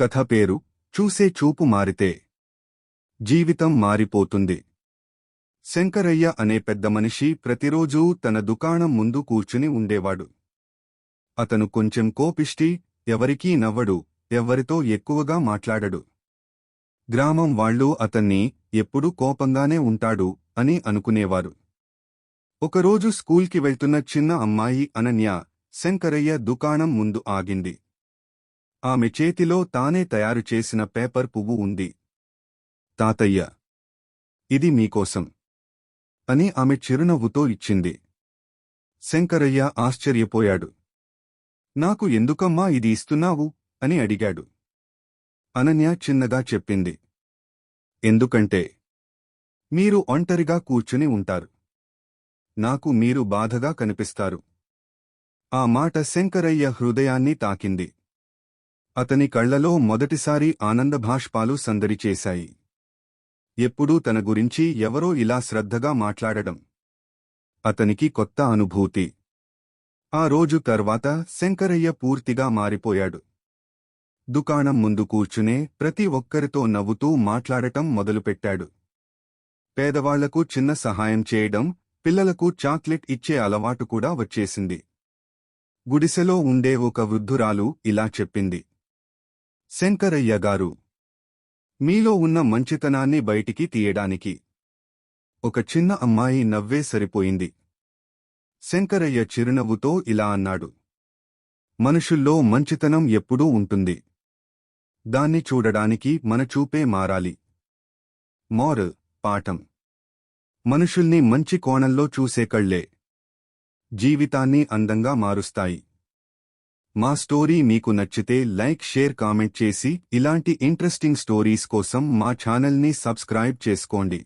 కథ పేరు చూసే చూపు మారితే జీవితం మారిపోతుంది. శంకరయ్య అనే పెద్ద మనిషి ప్రతిరోజూ తన దుకాణం ముందు కూర్చుని ఉండేవాడు. అతను కొంచెం కోపిష్టి ఎవరికీ నవ్వడు ఎవ్వరితో ఎక్కువగా మాట్లాడడు. గ్రామం వాళ్ళు అతన్ని ఎప్పుడూ కోపంగానే ఉంటాడు అని అనుకునేవారు. ఒకరోజు స్కూల్కి వెళ్తున్న చిన్న అమ్మాయి అనన్య శంకరయ్య దుకాణం ముందు ఆగింది. ఆమె చేతిలో తానే తయారు చేసిన పేపర్ పువ్వు ఉంది. తాతయ్య! ఇది మీకోసం! అని ఆమె చిరునవ్వుతో ఇచ్చింది. శంకరయ్య ఆశ్చర్యపోయాడు. నాకు ఎందుకమ్మా ఇది ఇస్తున్నావు? అని అడిగాడు. అనన్య చిన్నగా చెప్పింది. ఎందుకంటే మీరు ఒంటరిగా కూర్చుని ఉంటారు. నాకు మీరు బాధగా కనిపిస్తారు. ఆ మాట శంకరయ్య హృదయాన్ని తాకింది. అతని కళ్ళలో మొదటిసారి ఆనందభాష్పాలు సందడి చేశాయి. ఎప్పుడూ తన గురించి ఎవరో ఇలా శ్రద్ధగా మాట్లాడడం అతనికి కొత్త అనుభూతి. ఆ రోజు తర్వాత శంకరయ్య పూర్తిగా మారిపోయాడు. దుకాణం ముందు కూర్చునే ప్రతి ఒక్కరితో నవ్వుతూ మాట్లాడటం మొదలుపెట్టాడు. పేదవాళ్ళకు చిన్న సహాయం చేయడం పిల్లలకు చాక్లెట్ ఇచ్చే అలవాటు కూడా వచ్చేసింది. గుడిసెలో ఉండే ఒక వృద్ధురాలు ఇలా చెప్పింది. శంకరయ్య గారు మీలో ఉన్న మంచితనాన్ని బయటికి తీయడానికి ఒక చిన్న అమ్మాయి నవ్వే సరిపోయింది. శంకరయ్య చిరునవ్వుతో ఇలా అన్నాడు మనుషుల్లో మంచితనం ఎప్పుడూ ఉంటుంది. దాన్ని చూడడానికి మన చూపే మారాలి. మోర్ పాఠం. మనుషుల్ని మంచి కోణంలో చూసే కళ్ళే జీవితాన్ని అందంగా మారుస్తాయి. మా స్టోరీ మీకు నచ్చితే లైక్ షేర్ కామెంట్ చేసి ఇలాంటి ఇంట్రెస్టింగ్ స్టోరీస్ కోసం మా ఛానల్ని సబ్స్క్రైబ్ చేసుకోండి.